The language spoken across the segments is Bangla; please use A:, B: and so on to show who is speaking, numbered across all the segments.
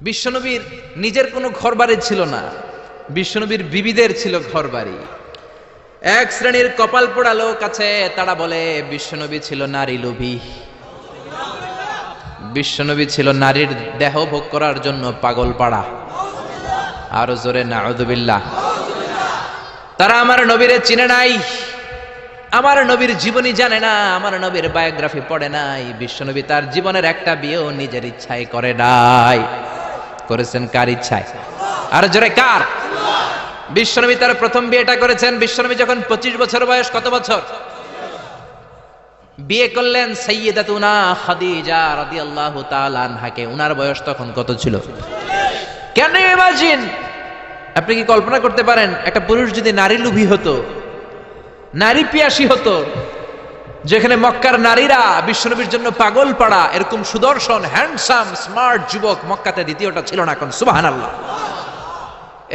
A: বিশ্বনবীর নিজের কোনো ঘর বাড়ি ছিল না। বিশ্বনবীর বিবিদের ছিল ঘর বাড়ি এক শ্রেণির কপাল পোড়া লোক আছে, তারা বলে, বিশ্বনবী ছিল নারী লোভী। বিশ্বনবী ছিল নারীর দেহ ভোগ করার জন্য পাগল পাড়া। আরও জোরে নাউদুবিল্লাহ তারা আমার নবীরে চিনে নাই। আমার নবীর জীবনী জানে না, আমার নবীর বায়োগ্রাফি পড়ে নাই। বিশ্বনবী তার জীবনের একটা বিয়েও নিজের ইচ্ছায় করে নাই। করেছেন কার ইচ্ছায়? আর জোরে, কার? বিশ্বনবী তার প্রথম বিয়েটা করেছেন। বিশ্বনবী যখন পঁচিশ বছর বয়স, কত বছর? বিয়ে করলেন সৈয়দাতুনা খাদিজা উনার বয়স তখন কত ছিল? কেন ইমাজিন আপনি কি কল্পনা করতে পারেন, একটা পুরুষ যদি নারী লুভী হতো, নারী পিয়াসী হতো যেখানে মক্কার নারীরা বিশ্বনবীর জন্য পাগল পাড়া, এরকম সুদর্শন হ্যান্ডসাম স্মার্ট যুবক মক্কাতে দ্বিতীয়টা ছিল না এখন সুবাহান আল্লাহ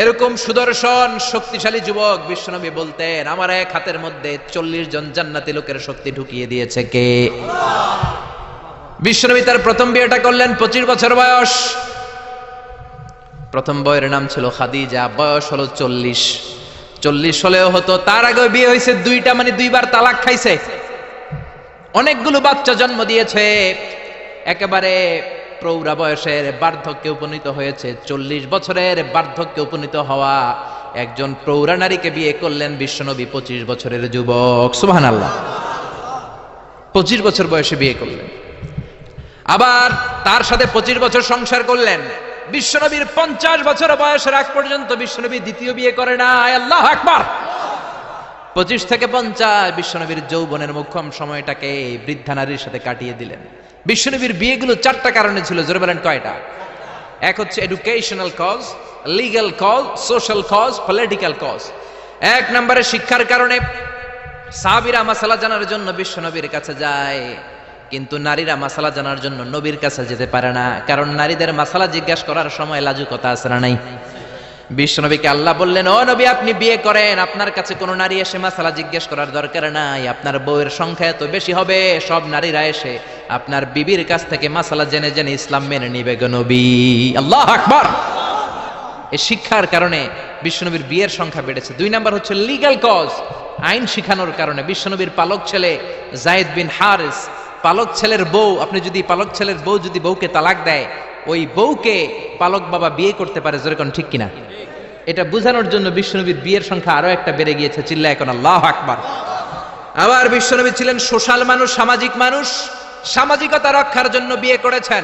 A: এরকম সুদর্শন, শক্তিশালী যুবক বিশ্বনবী বলতেন, আমার এক হাতের মধ্যে চল্লিশ জন জান্নাতি লোকের শক্তি ঢুকিয়ে দিয়েছে কে? বিশ্বনবী তার প্রথম বিয়েটা করলেন, পঁচিশ বছর বয়স। প্রথম বয়ের নাম ছিল খাদিজা, বয়স হলো চল্লিশ। চল্লিশ হলেও হতো, তার আগে বিয়ে হয়েছে, দুইটা মানে দুইবার তালাক খাইছে। অনেকগুলো বাচ্চা জন্ম দিয়েছে। একেবারে প্রৌঢ়া বয়সের বার্ধক্যে উপনীত হয়েছে। চল্লিশ বছরের বার্ধক্যে উপনীত হওয়া একজন প্রৌঢ়া নারীকে বিয়ে করলেন বিশ্বনবী পঁচিশ বছরের যুবক। সুবহান আল্লাহ পঁচিশ বছর বয়সে বিয়ে করলেন। আবার তার সাথে পঁচিশ বছর সংসার করলেন। বিশ্বনবীর পঞ্চাশ বছর বয়সের আগ পর্যন্ত বিশ্বনবী দ্বিতীয় বিয়ে করে না আল্লাহ আকবার। পঁচিশ থেকে পঞ্চাশ বিশ্বনবীর যৌবনের মুখ্যম সময়টাকে বৃদ্ধা নারীর সাথে কাটিয়ে দিলেন। বিশ্বনবীর বিয়েগুলো চারটা কারণে ছিল, জোরে বলেন কয়টা? এক হচ্ছে educational cause legal cause social cause political cause এক নম্বরে শিক্ষার কারণে সাবিরা মাসালা জানার জন্য বিশ্বনবীর কাছে যায়, কিন্তু নারীরা মাসালা জানার জন্য নবীর কাছে যেতে পারে না, কারণ নারীদের মাসালা জিজ্ঞাসা করার সময় লাজুকতা আছে না নাই? বিশ্বনবীকে আল্লাহ বললেন, ও নবী, আপনি বিয়ে করেন। আপনার কাছে কোনো নারী এসে মাসালা জিজ্ঞেস করার দরকার নাই। আপনার বউয়ের সংখ্যা এত বেশি হবে, সব নারীরা এসে আপনার বিবির কাছ থেকে মাসালা জেনে জেনে ইসলাম মেনে নিবে নবী। আল্লাহ আকবর! এই শিক্ষার কারণে বিশ্বনবীর বিয়ের সংখ্যা বেড়েছে। দুই নাম্বার হচ্ছে লিগ্যাল কজ আইন শিখানোর কারণে। বিশ্বনবীর পালক ছেলে জায়েদ বিন হারিস, পালক ছেলের বউ, আপনি যদি পালক ছেলের বউ যদি বউকে তালাক দেয় ওই বউকে পালক বাবা বিয়ে করতে পারে যেরকম ঠিক কিনা? এটা বোঝানোর জন্য বিশ্বনবীর বিয়ের সংখ্যা আরও একটা বেড়ে গিয়েছে চিল্লা এখন আল্লাহ আকবার। আবার বিশ্বনবী ছিলেন সোশ্যাল মানুষ, সামাজিক মানুষ, সামাজিকতা রক্ষার জন্য বিয়ে করেছেন।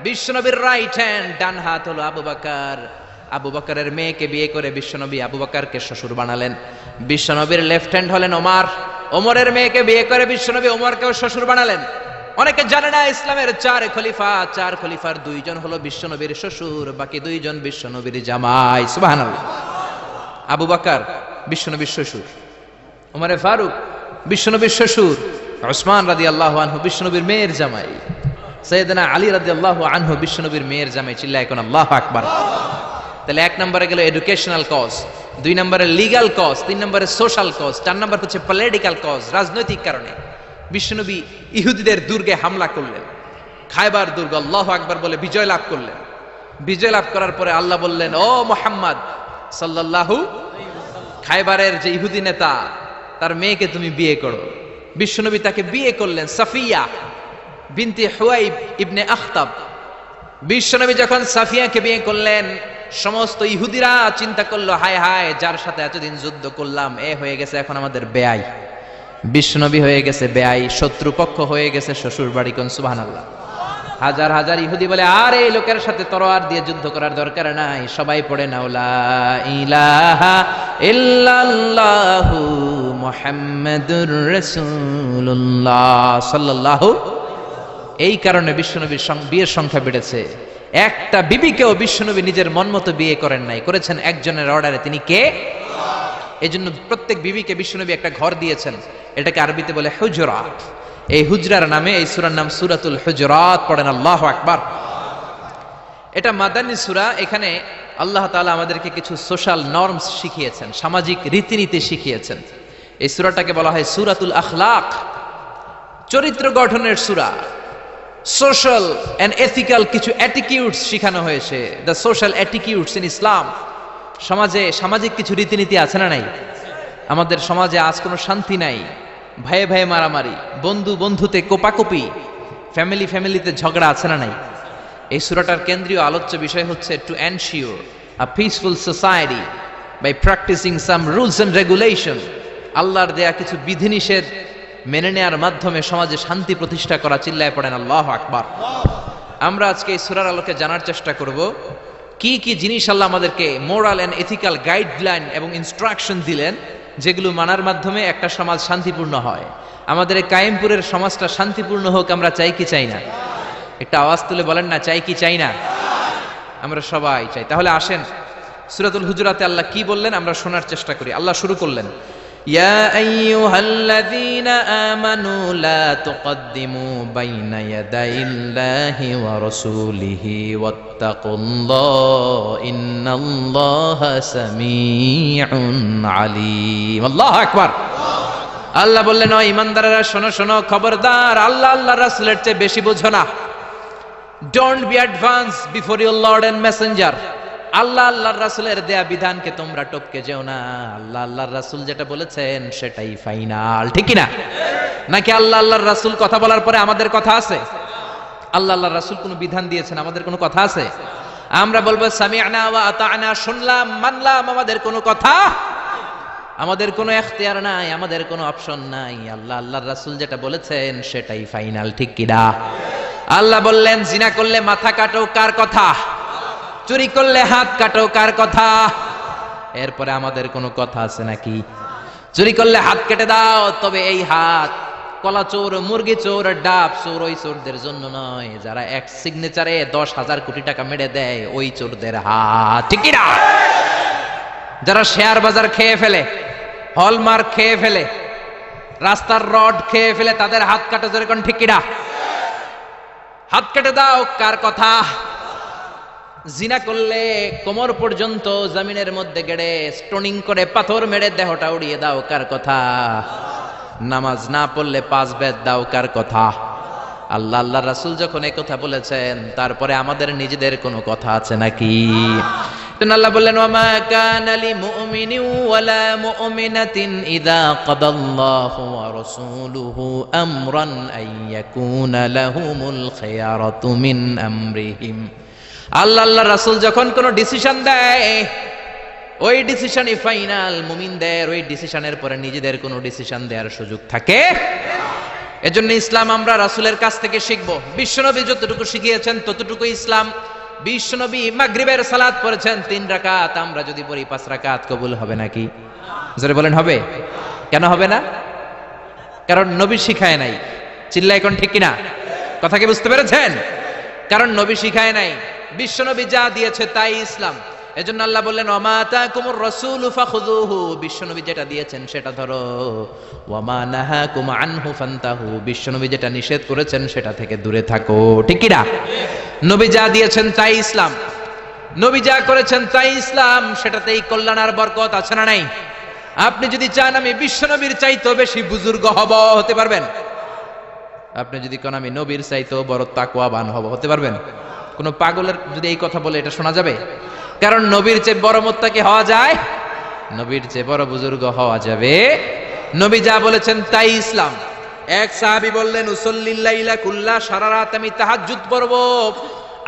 A: বিশ্বনবীর রাইট হ্যান্ড ডান হাত হলো আবু বাকার। আবু বাকারের মেয়েকে বিয়ে করে বিশ্বনবী আবু বাকারকে শ্বশুর বানালেন। বিশ্বনবীর লেফট হ্যান্ড হলেন ওমার। ওমরের মেয়েকে বিয়ে করে বিশ্বনবী ওমরকেও শ্বশুর বানালেন। অনেকে জানে না, ইসলামের চার খলিফা, চার খলিফার দুইজন হলো বিশ্বনবীর শ্বশুর, বাকি দুইজন বিশ্বনবীর জামাই। সুবহানাল্লাহ। আবু বাকার, বিশ্বনবীর শ্বশুর। ওমরে ফারুক, বিশ্বনবীর শ্বশুর। ওসমান রাদি আল্লাহ আনহু, বিশ্বনবীর মেয়ের জামাই। সৈয়দনা আলী রাদি আল্লাহ আনহু, বিশ্বনবীর মেয়ের জামাই। চিল্লা এখন আল্লাহ আকবার। তাহলে এক নম্বরে গেল এডুকেশনাল কজ দুই নম্বরে লিগাল কজ তিন নম্বরে সোশ্যাল কজ চার নম্বর হচ্ছে পলিটিক্যাল কজ রাজনৈতিক কারণে। বিশ্বনবী ইহুদিদের দুর্গে হামলা করলেন। খায়বার দুর্গ, আল্লাহ আকবার বলে বিজয় লাভ করলেন। বিজয় লাভ করার পরে আল্লাহ বললেন, ও মোহাম্মদ, সাল্লাল্লাহু খায়বারের যে ইহুদি নেতা, তার মেয়েকে তুমি বিয়ে করো। বিশ্বনবী তাকে বিয়ে করলেন সাফিয়া বিনতে হুয়াইব ইবনে আখতাব। বিশ্বনবী যখন সাফিয়াকে বিয়ে করলেন, সমস্ত ইহুদিরা চিন্তা করল, হায় হায়, যার সাথে এতদিন যুদ্ধ করলাম, এ হয়ে গেছে এখন আমাদের বেয়াই বিশ্বনবী হয়ে গেছে বেয়াই শত্রুপক্ষ হয়ে গেছে শ্বশুর বাড়ি কোন সুবাহান আল্লাহ হাজার হাজার ইহুদি বলে, আর, এই লোকের সাথে তরোয়ার দিয়ে যুদ্ধ করার দরকার নাই, সবাই পড়ে না ওলা ইলাহা ইল্লাল্লাহু সাল্লাল্লাহু, এই কারণে বিশ্বনবীর বিয়ের সংখ্যা বেড়েছে। একটা বিবিকেও বিশ্বনবী নিজের মন মতো বিয়ে করেন নাই। করেছেন একজনের অর্ডারে। তিনি কে? এই জন্য প্রত্যেক বিবিকে বিশ্বনবী একটা ঘর দিয়েছেন। এটাকে আরবিতে বলে হুজরাত। এই হুজরার নামে এই সুরার নাম সুরাতুল হুজরাত, পড়েন আল্লাহ আকবার। এটা মাদানী সুরা, এখানে আল্লাহ তাআলা আমাদেরকে কিছু সোশ্যাল নর্মস শিখিয়েছেন, সামাজিক রীতিনীতি শিখিয়েছেন। এই সুরাটাকে বলা হয় সুরাতুল আখলাক। চরিত্র গঠনের সুরা। সোশ্যাল অ্যান্ড এথিক্যাল কিছু অ্যাটিকিউডস শেখানো হয়েছে। The social attitudes in Islam. সমাজে সামাজিক কিছু রীতিনীতি আছে না নাই? আমাদের সমাজে আজ কোনো শান্তি নাই। ভাইয়ে ভাইয়ে মারামারি, বন্ধু বন্ধুতে কোপাকুপি ফ্যামিলি ফ্যামিলিতে ঝগড়া আছে না নাই? এই সুরাটার কেন্দ্রীয় আলোচ্য বিষয় হচ্ছে to ensure a peaceful society by practising some rules and regulation আল্লাহর দেয়া কিছু বিধিনিষেধ মেনে নেয়ার মাধ্যমে সমাজে শান্তি প্রতিষ্ঠা করা। চিল্লায় পড়েন, আল্লাহ আকবার। আমরা আজকে এই সুরার আলোকে জানার চেষ্টা করব কি কি জিনিস আল্লাহ আমাদেরকে মোরাল অ্যান্ড এথিক্যাল গাইডলাইন এবং ইনস্ট্রাকশন দিলেন, যেগুলো মানার মাধ্যমে একটা সমাজ শান্তিপূর্ণ হয়। আমাদের কায়েমপুরের সমাজটা শান্তিপূর্ণ হোক, আমরা চাই কি চাই না? একটা আওয়াজ তুলে বলেন না, চাই কি চাই না? আমরা সবাই চাই। তাহলে আসেন, সুরাতুল হুজুরাতে আল্লাহ কি বললেন, আমরা শোনার চেষ্টা করি। আল্লাহ শুরু করলেন। يا أيها الذين آمنوا لا تقدموا بين يدي الله ورسوله واتقوا الله إن الله سميع عليم الله أكبر আল্লাহ বললেন ও ইমানদারেরা শোনো শোনো খবরদার আল্লাহ আল্লাহ রাসূলের চেয়ে বেশি বুঝো না don't be advance before your lord and messenger Allah আল্লাহর রাসূলের দেয়া বিধানকে তোমরা টপকে যেও না। আল্লাহ আল্লাহর রাসূল যেটা বলেছেন, সেটাই ফাইনাল ঠিক না নাকি আল্লাহ আল্লাহর রাসূল কথা বলার পরে আমাদের কথা আছে? আল্লাহ আল্লাহর রাসূল কোনো বিধান দিয়েছেন, আমাদের কোনো কথা আছে? আমরা বলব, সামিআনা ওয়া আতা'না শুনলাম, মানলাম, আমাদের কোনো কথা, আমাদের কোনো এখতিয়ার নাই, আমাদের কোনো অপশন নাই। আল্লাহ আল্লাহর রাসূল যেটা বলেছেন, সেটাই ফাইনাল ঠিক কিনা? আল্লাহ বললেন, জিনা করলে মাথা কাটো, কার কথা? চুরি করলে হাত কাটো, কার কথা? এরপরে আমাদের কোনো কথা আছে নাকি? চুরি করলে হাত কেটে দাও, তবে এই হাত কলা চোর, মুরগি চোর, ডাব চোর, ওই চোরদের জন্য নয়। যারা এক সিগনেচারে দশ হাজার কোটি টাকা মেরে দেয়, ওই চোরদের হাত। ঠিক কিনা? যারা শেয়ার বাজার খেয়ে ফেলে, হলমার্ক খেয়ে ফেলে, রাস্তার রড খেয়ে ফেলে, তাদের হাত কাটা যেরকম ঠিক কিনা? হাত কেটে দাও, কার কথা? জিনা করলে কোমর পর্যন্ত জমিনের মধ্যে গেড়ে স্টোনিং করে পাথর মেরে দেহটা উড়িয়ে দাও, কার কথা? নামাজ না পড়লে পাঁচ বেদ দাও, কার কথা? আল্লাহ আল্লাহ রাসূল যখন এই কথা বলেছেন, তারপরে আমাদের নিজেদের কোনো কথা আছে নাকি? আল্লাহ বললেন, ওয়ামা কানা লি মুমিনিন ওয়ালা মুমিনাতিন ইযা কাদাল্লাহু ওয়া রাসূলুহু আমরান আন ইয়াকুনা লাহুমুল খিয়ারাতু মিন আমরিহিম। আল্লাহ আল্লাহ রাসূল যখন কোনো ডিসিশন দেয়, ওই ডিসিশনই ফাইনাল মুমিনদের ওই ডিসিশনের পরে নিজেদের কোনো ডিসিশন দেওয়ার সুযোগ থাকে? এজন্য ইসলাম আমরা রাসুলের কাছ থেকে শিখব। বিশ্বনবী যতটুকু শিখিয়েছেন, ততটুকু ইসলাম। বিশ্বনবী মাগরিবের সালাত পড়েছেন, তিন রাকাত। আমরা যদি পড়ি, পাঁচ রাকাত কবুল হবে নাকি? জোরে বলেন, হবে? কেন হবে না? কারণ নবী শিখায় নাই। চিল্লা এখন ঠিক কিনা? কথা কি বুঝতে পেরেছেন? কারণ নবী শিখায় নাই। বিশ্বনবী যা দিয়েছে তাই ইসলাম। এজন্য আল্লাহ বললেন অমাতা কুমুর রসুল বিশ্বনবী যেটা দিয়েছেন সেটা ধরো। ওয়ামা নাহাকুম আনহু ফান্তাহু। বিশ্বনবী যেটা নিষেধ করেছেন সেটা থেকে দূরে থাকো। ঠিক নবী যা দিয়েছেন তাই ইসলাম। নবী যা করেছেন তাই ইসলাম, সেটাতেই কল্যাণ আর বরকত আছে না নাই? আপনি যদি চান আমি বিশ্বনবীর চাইতো বেশি বুজুর্গ হব, হতে পারবেন? আপনি যদি কোন আমি নবীর চাইতো বড় তাকওয়াবান হব, হতে পারবেন? কোন পাগলের যদি এই কথা বলে, এটা শোনা যাবে? কারণ নবীর চেয়ে বড় মোত্তাকি হওয়া যায়, নবীর চেয়ে বড় বুজুর্গ হওয়া যাবে। নবী যা বলেছেন তাই ইসলাম। এক সাহাবী বললেন উসল্লিল্লাইলা কুল্লা সারা রাত আমি তাহাজ্জুদ পড়ব,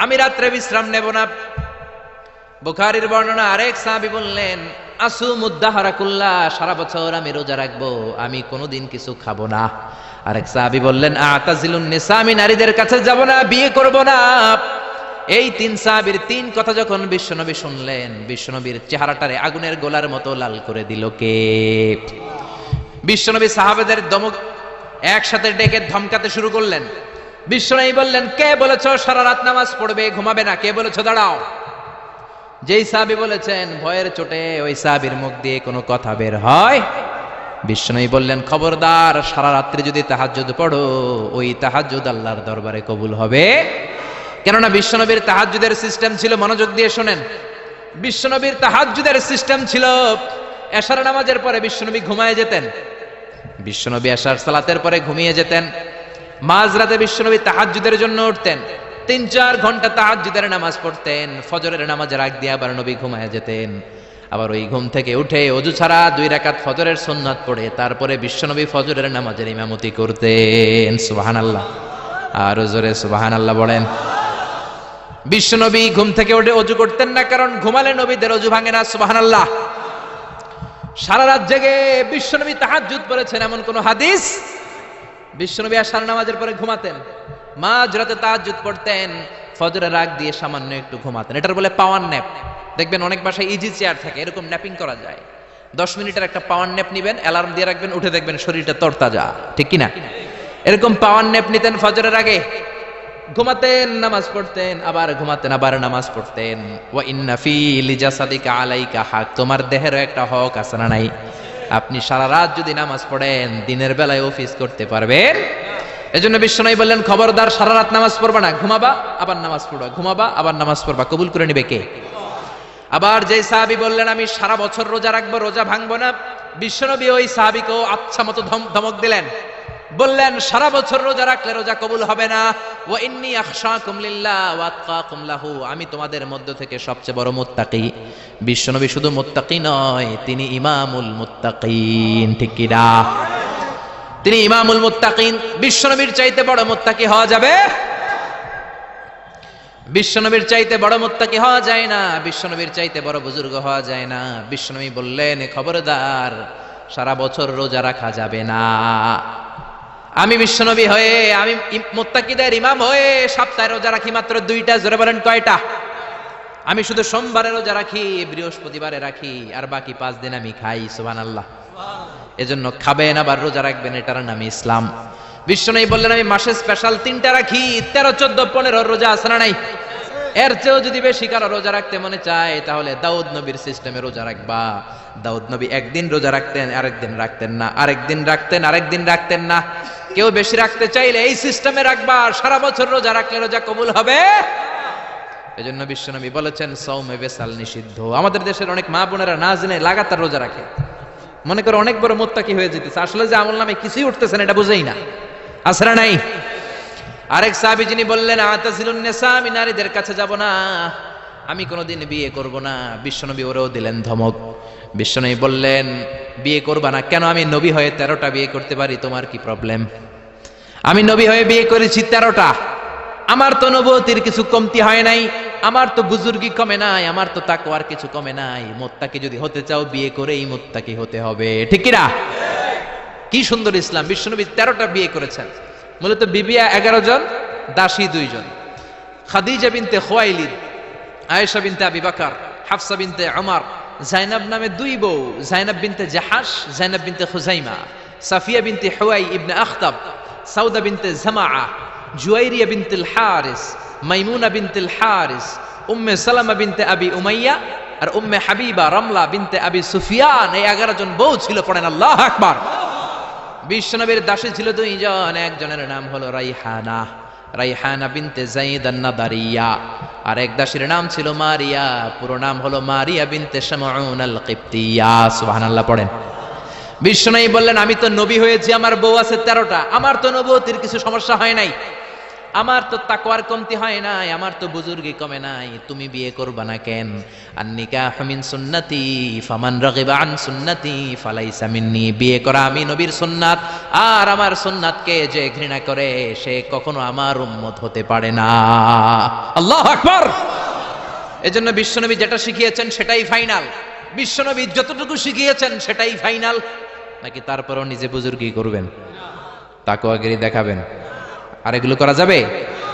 A: আমি রাত্রে বিশ্রাম নেব না। বুখারীর বর্ণনা আরেক সাহাবী বললেন আসু মুদ্দাহারা কুল্লা, সারা বছর আমি রোজা রাখব, আমি কোনোদিন কিছু খাব না। আরেক সাহাবী বললেন, আতাজিলুন নিসা, আমি নারীদের কাছে যাব না, বিয়ে করব না। এই তিন সাহাবীর তিন কথা যখন বিশ্বনবী শুনলেন, বিশ্বনবীর চেহারাটারে আগুনের গোলার মতো লাল করে দিল কে? বিশ্বনবী সাহাবেদের দমক একসাথে ডেকে ধমকাতে শুরু করলেন। বিশ্বনবী বললেন, কে বলেছ সারা রাত নামাজ পড়বে, ঘুমাবে না? কে বলেছ? দাঁড়াও। যেই সাহাবি বলেছেন, ভয়ের চোটে ওই সাহাবির মুখ দিয়ে কোনো কথা বের হয়? বিষ্ণুই বললেন, খবরদার, সারা রাত্রি যদি তাহাজ্জুদ পড়ো, ওই তাহাজ্জুদ আল্লাহর দরবারে কবুল হবে। কেননা বিশ্বনবীর তাহাজ্জুদের সিস্টেম ছিল, মনোযোগ দিয়ে শোনেন। বিশ্বনবীর তাহাজ্জুদের সিস্টেম ছিল, এশার নামাজের পরে বিশ্বনবী ঘুমায় যেতেন। বিশ্বনবী এশার সালাতের পরে ঘুমিয়ে যেতেন। মাঝরাতে বিশ্বনবী তাহাজ্জুদের জন্য উঠতেন। তিন, চার ঘণ্টা তাহাজ্জুদের নামাজ পড়তেন। ফজরের নামাজের আগ দিয়ে আবার নবী ঘুমায় যেতেন। আবার ওই ঘুম থেকে উঠে অজু ছাড়া দুই রাকাত ফজরের সুন্নাত পড়ে, তারপরে বিশ্বনবী ফজরের নামাজের ইমামতি করতেন। সুবাহান আল্লাহ আর জোরে সুবাহান আল্লাহ বলেন। বিশ্বনবী ঘুম থেকে উঠে অজু করতেন না, কারণ ঘুমালে নবীদের অজু ভাঙে না, সুবহানাল্লাহ। সারা রাত জেগে বিশ্বনবী তাহাজ্জুদ করেছেন এমন কোন হাদিস? বিশ্বনবী আসার নামাজের পরে ঘুমাতেন মাঝ রাতে তাহাজ্জুদ পড়তেন, ফজরের রাগ দিয়ে সামান্য একটু ঘুমাতেন। এটার বলে পাওয়ার ন্যাপ। দেখবেন অনেক বাসায় ইজি চেয়ার থাকে, এরকম ন্যাপিং করা যায়। দশ মিনিটের একটা পাওয়ার ন্যাপ নিবেন, অ্যালার্ম দিয়ে রাখবেন, উঠে দেখবেন শরীরটা তরতাজা, ঠিক কি না এরকম পাওয়ার ন্যাপ নিতেন ফজরের আগে। ঘুমাতেন, নামাজ পড়তেন, আবার ঘুমাতেন, আবার নামাজ পড়তেন। ওয়া ইন্না ফি লিজাসাদিকা আলাইকা হক, তোমার দেহেরও একটা হক আছে না নাই? আপনি সারা রাত যদি নামাজ পড়েন, দিনের বেলায় অফিস করতে পারবেন। এজন্য বিশ্বনবী বললেন, খবরদার, সারা রাত নামাজ পড়বা না, ঘুমাবা, আবার নামাজ পড়বা, ঘুমাবা, আবার নামাজ পড়বা, কবুল করে নিবে কে? আবার যে সাহাবি বললেন, আমি সারা বছর রোজা রাখব, রোজা ভাঙবো না। বিশ্বনবী ওই সাহাবিকেও আচ্ছা মতো ধম- ধমক দিলেন। বললেন, সারা বছর রোজা রাখলে রোজা কবুল হবে না। ও ইন্নি লাহু। আমি তোমাদের মধ্য থেকে সবচেয়ে বড় মুত্তাকি। বিশ্বনবী শুধু মুত্তাকি নয়, তিনি ইমামুল মুত্তাকিন। ঠিক কি না? তিনি ইমামুল মুত্তাকিন। বিশ্বনবীর চাইতে বড় মুত্তাকি হওয়া যাবে? বিশ্বনবীর চাইতে বড় মুত্তাকি হওয়া যায় না। বিশ্বনবীর চাইতে বড় বুজুর্গ হওয়া যায় না। বিশ্বনবী বললেন খবরদার, সারা বছর রোজা রাখা যাবে না। আমি বিশ্বনবী হয়ে, আমি মোত্তাকিদের ইমাম হয়ে সপ্তাহে রোজা রাখি মাত্র দুইটা, জোরে বলেন কয়টা? আমি শুধু সোমবারে রোজা রাখি, বৃহস্পতিবারে রাখি, আর বাকি পাঁচ দিন আমি খাই সোহান আল্লাহ এজন্য খাবেন, আবার রোজা রাখবেন, এটার নাম ইসলাম। বিশ্বনবী বললেন, আমি মাসে স্পেশাল তিনটা রাখি, তেরো, চোদ্দ, পনেরো রোজা না নাই? এর চেয়েও যদি বেশি কারও রোজা রাখতে মনে চায়, তাহলে দাউদ নবীর সিস্টেমে রোজা রাখবা। দাউদ নবী একদিন রোজা রাখতেন, আরেকদিন রাখতেন না। আরেকদিন রাখতেন আরেকদিন রাখতেন না। কেউ বেশি রাখতে চাইলে এই সিস্টেমে রাখবা। সারা বছর রোজা রাখলে রোজা কবুল হবে? এজন্য বিশ্বনবী বলেছেন সৌমে বেসাল নিষিদ্ধ। আমাদের দেশের অনেক মা বোনেরা না জেনে লাগাতার রোজা রাখে। মনে করে অনেক বড় মোত্তাকি হয়ে যেতেছে। আসলে যে আমল নামে কিছুই উঠতেছে না, এটা বুঝেই না। আসরা নাই? আরেক সাহাবী যিনি বললেন আতাজিলুন নেসা, আমি নারীদের কাছে যাব না। আমি কোনোদিন বিয়ে করব না। বিশ্বনবী ওরেও দিলেন ধমক। বিশ্বনবী বললেন, বিয়ে করবা না। কেন? আমি নবী হয়ে তেরোটা বিয়ে করতে পারি, তোমার কি প্রবলেম আমি নবী হয়ে বিয়ে করেছি তেরোটা। আমার তো নবতির কিছু কমতি হয় নাই। আমার তো বুজুর্গি কমে নাই। আমার তো তাকওয়ার কিছু কমে নাই। মোত্তাকি যদি হতে চাও, বিয়ে করেই মোত্তাকি হতে হবে। ঠিক কি সুন্দর ইসলাম। বিশ্বনবী তেরোটা বিয়ে করেছেন। মূলত বিবিয়া এগারো জন, দাসী দুইজন। খাদিজা বিনতে খোয়াইলিদ, আয়েশা বিনতে আবি বাকার, হাফসা বিনতে আমার জাইনাব নামে দুই বউ, Zainab binte Jahsh Zainab binte Khuzaima, Safiyya binte Huyayy ibn Akhtab, Sauda binte Zamaa, Juwairiya bintul Harith Maimuna bintul Harith Umm Salama binte Abi Umayya, আর Umm Habiba Ramla binte Abi Sufyan. এই এগারো জন বউ ছিল, পড়েন আল্লাহ আকবার। বিশ্বনবীর দাসী ছিল দুইজন, একজনের নাম হলো রাইহানা রাইহানা বিনতে জাইদ আন্নাদারিয়া। আর এক দাসীর নাম ছিল মারিয়া, পুরো নাম হলো মারিয়া বিনতে শামাউন আল কিপ্তিয়া সুবহানাল্লাহ পড়েন। বিশ্বনবী বললেন, আমি তো নবী হয়েছি, আমার বউ আছে তেরোটা, আমার তো নবতির কিছু সমস্যা হয় নাই। আমার তো তাকওয়ার কমতি হয় নাই, আমার তো বুজুর্গি কমে নাই, তুমি বিয়ে করবা না কেন? আর নিকাহ মিন সুন্নতি, ফামান রাগিবা আন সুন্নতি, ফালাইসা মিন্নি, বিয়ে করা আমি নবীর সুন্নাত, আর আমার সুন্নাতকে যে ঘৃণা করে, সে কখনো আমার উম্মত হতে পারে না। আল্লাহ আকবার! এজন্য বিশ্বনবী যেটা শিখিয়েছেন সেটাই ফাইনাল। বিশ্বনবী যতটুকু শিখিয়েছেন সেটাই ফাইনাল। নাকি তারপরও নিজে বুজুর্গি করবেন? তাকওয়াগিরি দেখাবেন? আর এগুলো করা যাবে?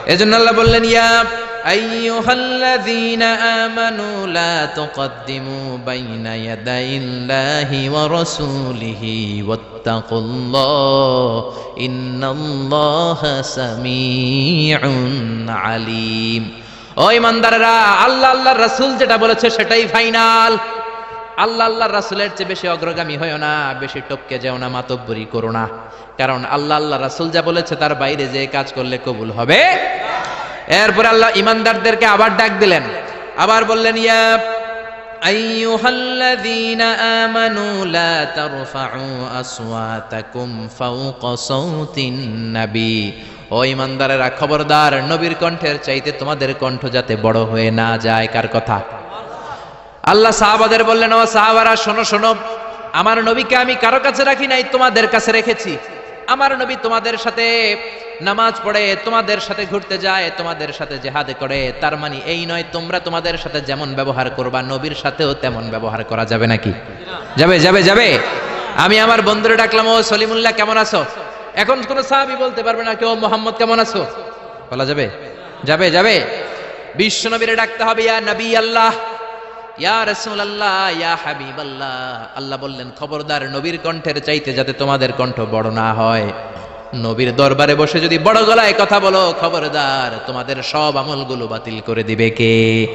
A: এজন্য আল্লাহ বললেন, ইয়া আইয়ুহাল্লাযীনা আমানু লা তুকদ্দিমু বাইনা ইয়াদাইল্লাহি ওয়া রাসূলিহি ওয়াত্তাকুল্লাহ, ইন্নাল্লাহা সামিউন আলীম। ও ইমানদারেরা আল্লাহ, আল্লাহর রাসূল যেটা বলেছে সেটাই ফাইনাল। আল্লাহ আল্লাহর রাসূলের চেয়ে বেশি অগ্রগামী হয়েও না বেশি টপকে যেও না মাতব্বরি করো না কারণ আল্লাহ আল্লাহ রাসূল যা বলেছে তার বাইরে যে কাজ করলে কবুল হবে এরপর আল্লাহ ইমানদারদেরকে আবার ডাক দিলেন আবার বললেন ইয়া أيها الذين آمنوا لا ترفعوا أصواتكم فوق صوت النبي ও ইমানদারেরা খবরদার নবীর কণ্ঠের চাইতে তোমাদের কণ্ঠ যাতে বড় হয়ে না যায় কার কথা আল্লাহ সাহাবাদের বললেন, ও সাহাবারা, শোনো শোনো। আমার নবীকে আমি কারও কাছে রাখি নাই, তোমাদের কাছে রেখেছি। আমার নবী তোমাদের সাথে নামাজ পড়ে, তোমাদের সাথে ঘুরতে যায়, তোমাদের সাথে জেহাদে করে। তার মানে এই নয়, তোমরা তোমাদের সাথে যেমন ব্যবহার করবা, নবীর সাথেও তেমন ব্যবহার করা যাবে নাকি? যাবে যাবে যাবে। আমি আমার বন্ধুরে ডাকলাম, ও সলিমুল্লাহ, কেমন আছো? এখন কোন সাহাবি বলতে পারবে না কেউ মোহাম্মদ, কেমন আছো? বলা যাবে? যাবে যাবে। বিশ্ব নবীরে ডাকতে হবে, ইয়া নবী আল্লাহ ইয়া রাসূলুল্লাহ, ইয়া হাবিবাল্লাহ। আল্লাহ বললেন, খবরদার নবীর কণ্ঠের চাইতে যাতে তোমাদের কণ্ঠ বড় না হয়। নবীর দরবারে বসে যদি বড় গলায় কথা বলো, খবরদার, তোমাদের সব আমলগুলো বাতিল করে দিবে কে?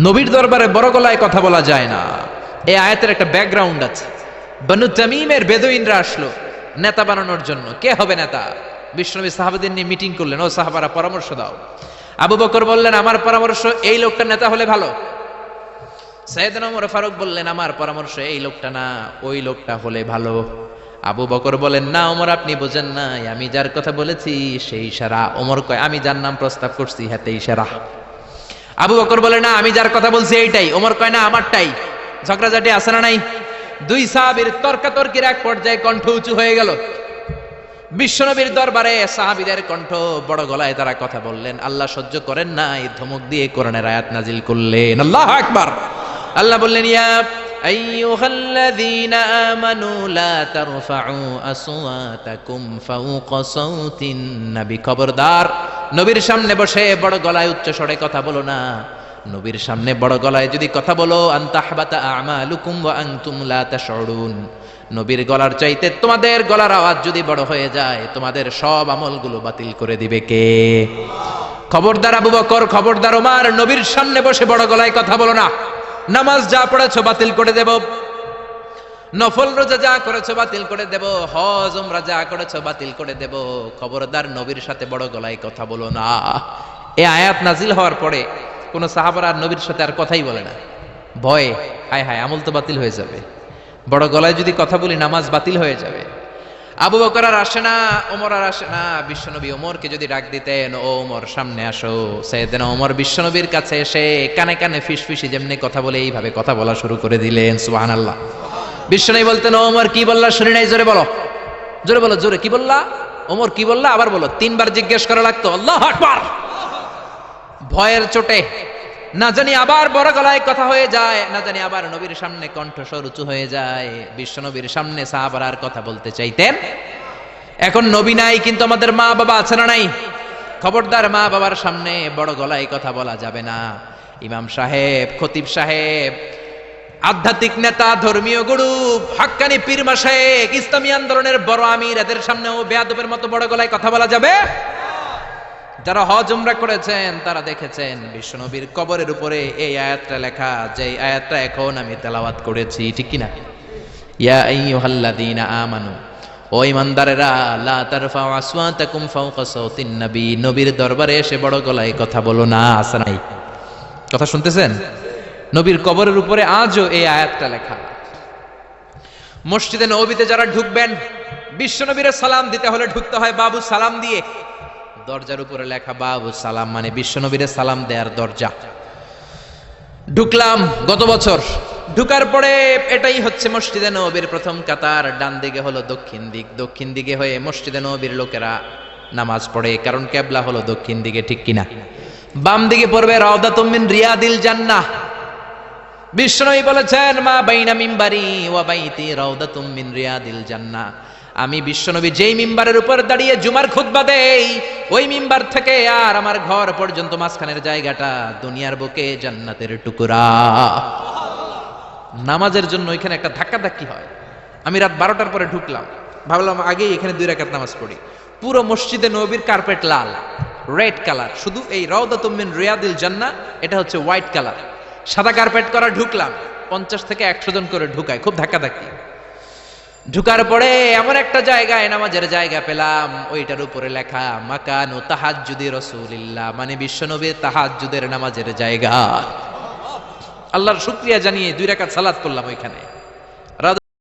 A: নবীর দরবারে বড় গলায় কথা বলা যায় না। এই আয়াতের একটা ব্যাকগ্রাউন্ড আছে। বনু তামিমের বেদুইনরা আসলো নেতা বানানোর জন্য। কে হবে নেতা? বিষ্ণবী সাহাবাদের নিয়ে মিটিং করলেন। ও সাহাবারা পরামর্শ দাও। আবু বকর বললেন, আমার পরামর্শ, এই লোকটা নেতা হলে ভালো। সৈয়দনা ওমর ফারুক বললেন, আমার পরামর্শ এই লোকটা না, ওই লোকটা হলে ভালো। আবু বকর বলেন, না ওমর, আপনি বোঝেন নাই। আমি যার কথা বলেছি, সেই সারা ওমর কয়, আমি যার নাম প্রস্তাব করছি, হাতে ইশারা। আবু বকর বলে, না, আমি যার কথা বলছি, এইটাই। ওমর কয়, না, আমারটাই। ঝগড়াঝাটি আছে না নাই? দুই সাহাবীর তর্কাতর্কির এক পর্যায়ে কণ্ঠ উঁচু হয়ে গেল। বিশ্বনবীর দরবারে সাহাবীদের কণ্ঠ বড় গলায় তারা কথা বললেন। আল্লাহ সহ্য করেন না এই ধমক দিয়ে কোরআনের আয়াত নাজিল করলেন। আল্লাহ আকবার। আল্লাহ বললেন, ইয়া আইয়ুহাল্লাযীনা আমানু লা তারফাউ আসওয়াতাকুম ফাওকা সাউতিন নবী। খবরদার, নবীর সামনে বসে বড় গলায় উচ্চ স্বরে কথা বলো না। নবীর সামনে বড় গলায় যদি কথা বলো, আন্তাহবাতা আমালুকুম ওয়া আনতুম লা তাশউরুন। নবীর গলার চাইতে তোমাদের গলার আওয়াজ যদি বড় হয়ে যায়, তোমাদের সব আমলগুলো বাতিল করে দিবে কে? খবরদার আবু বকর, খবরদার ওমার, নবীর সামনে বসে বড় গলায় কথা বলো না। নামাজ যা পড়েছো বাতিল করে দেব। নফল রোজা যা করেছ বাতিল করে দেব। হজ, উমরা যা করেছ বাতিল করে দেব। খবরদার নবীর সাথে বড় গলায় কথা বলো না। এ আয়াত নাজিল হওয়ার পরে কোন সাহাবার আর নবীর সাথে আর কথাই বলে না। ভয়ে, হায় হায়, আমল তো বাতিল হয়ে যাবে। বড় গলায় যদি কথা বলি, নামাজ বাতিল হয়ে যাবে। আবু বকর আর আসে না, ওমর আর আসে না। বিশ্বনবী ওমরকে যদি ডাক দিতেন, ও ওমর, সামনে আসো। সেদিন ওমর বিশ্বনবীর কাছে এসে কানে কানে ফিস ফিসি যেমনি কথা বলে এইভাবে কথা বলা শুরু করে দিলেন সুবাহান আল্লাহ বিশ্বনবী বলতেন ওমর, কি বললা? শুনি নাই, জোরে বলো। জোরে বলো, জোরে কি বললা? ওমর, কি বললা? আবার বলো। তিনবার জিজ্ঞেস করা লাগতো, আল্লাহ ভয়ের চোটে না জানি আবার বড় গলায় কথা হয়ে যায়, না জানি আবার নবীর সামনে কণ্ঠস্বর উঁচু হয়ে যায়। বিশ্ব নবীর সামনে সাহাবার আর কথা বলতে চাইতেন। এখন নবী নাই, কিন্তু আমাদের মা বাবা আছে না নাই? খবরদার মা বাবার সামনে বড় গলায় কথা বলা যাবে না। ইমাম সাহেব, খতিব সাহেব, আধ্যাত্মিক নেতা, ধর্মীয় গুরু, হাক্কানি পীর মাসায়েক ইসলামী আন্দোলনের বড় আমির, এদের সামনেও বেয়াদবের মতো বড় গলায় কথা বলা যাবে? যারা হজ উমরা করেছেন, তারা দেখেছেন বিশ্বনবীর কবরের উপরে এই আয়াতটা লেখা যে আয়াতটা এখন আমি তেলাওয়াত করেছি, ঠিক কিনা? ইয়া আইয়ুহাল্লাযীনা আমানু, ও নবীর দরবারে এসে বড় গলায় কথা বলো না আসা নাই। কথা শুনতেছেন? নবীর কবরের উপরে আজও এই আয়াতটা লেখা। মসজিদে নবীতে যারা ঢুকবেন, বিশ্বনবীর সালাম দিতে হলে ঢুকতে হয় বাবু সালাম দিয়ে। দরজার উপরে লেখা বাবু সালাম মানে বিশ্বনবীর সালাম দেয়ার দরজা। ঢুকলাম গত বছর। ঢুকার পরে এটাই হচ্ছে মসজিদে নবীর প্রথম কাতার, ডান দিকে হলো দক্ষিণ দিক। দক্ষিণ দিকে হয়ে মসজিদে নবীর লোকেরা নামাজ পড়ে, কারণ কেবলা হলো দক্ষিণ দিকে, ঠিক কিনা? বাম দিকে পড়বে রওদা তুমিন রিয়াদিল জান্নাহ। বিষ্ণুই বলেছেন, মা বাইনা মিম্বারি ওয়া বাইতি রাউদাতুম মিন রিয়াদিল জান্নাহ। আমি বিশ্বনবী যেই মিম্বারের উপর দাঁড়িয়ে জুমার খুতবা দেই, ওই মিম্বার থেকে আর আমার ঘর পর্যন্ত মাঝখানের জায়গাটা দুনিয়ার বুকে জান্নাতের টুকরা। নামাজের জন্য এখানে একটা ধাক্কা ধাক্কি হয়। আমি রাত বারোটার পরে ঢুকলাম। ভাবলাম আগেই এখানে দুই রাকাত নামাজ পড়ি। পুরো মসজিদে নবীর কার্পেট লাল রেড কালার শুধু এই রওদা তুমিন রিয়াদিল জান্না এটা হচ্ছে হোয়াইট কালার সাদা কার্পেট করা ঢুকলাম, পঞ্চাশ থেকে একশো জন করে ঢুকায়, খুব ধাক্কা ধাক্কি ঢুকার পরে এমন একটা জায়গায়, নামাজের জায়গা পেলাম, ওইটার উপরে লেখা, মাকান ও তাহাজুদি রসুলিল্লাহ মানে বিশ্বনবীর তাহাজুদের নামাজের জায়গা। আল্লাহর শুক্রিয়া জানিয়ে দুই রাকাত সালাদ করলাম ওইখানে।